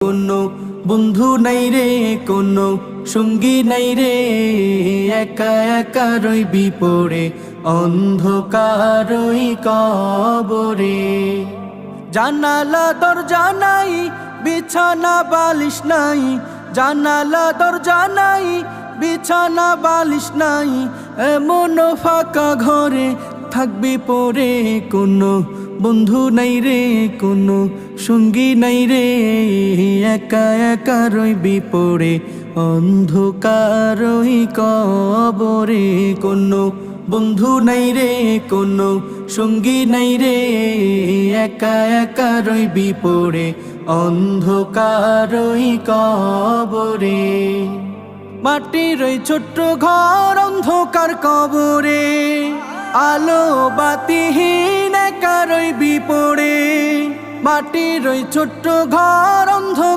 কোনো বন্ধু নাই রে, কোনো সঙ্গী নাই রে। একা একা রইবি পড়ে, অন্ধকারই কবরে। জানালা, দরজা নাই, বিছানা, বালিশ নাই। জানালা, দরজা নাই, বিছানা, বালিশ নাই। এমন ফাঁকা ঘরে থাকবি পরে কোনো বন্ধু নাই রে, কোনো সঙ্গী নাই রে। একা একা রইবি পড়ে, অন্ধকারই কবরে। কোনো বন্ধু নাই রে, কোনো সঙ্গী নাই রে। একা একা রইবি পড়ে, অন্ধকারই কবরে। মাটির ওই ছোট্ট ঘর অন্ধকার কবরে। আলো বাতিহীন একা বিপড়ে পড়ে মাটির ওই ছোট্ট ঘর অন্ধ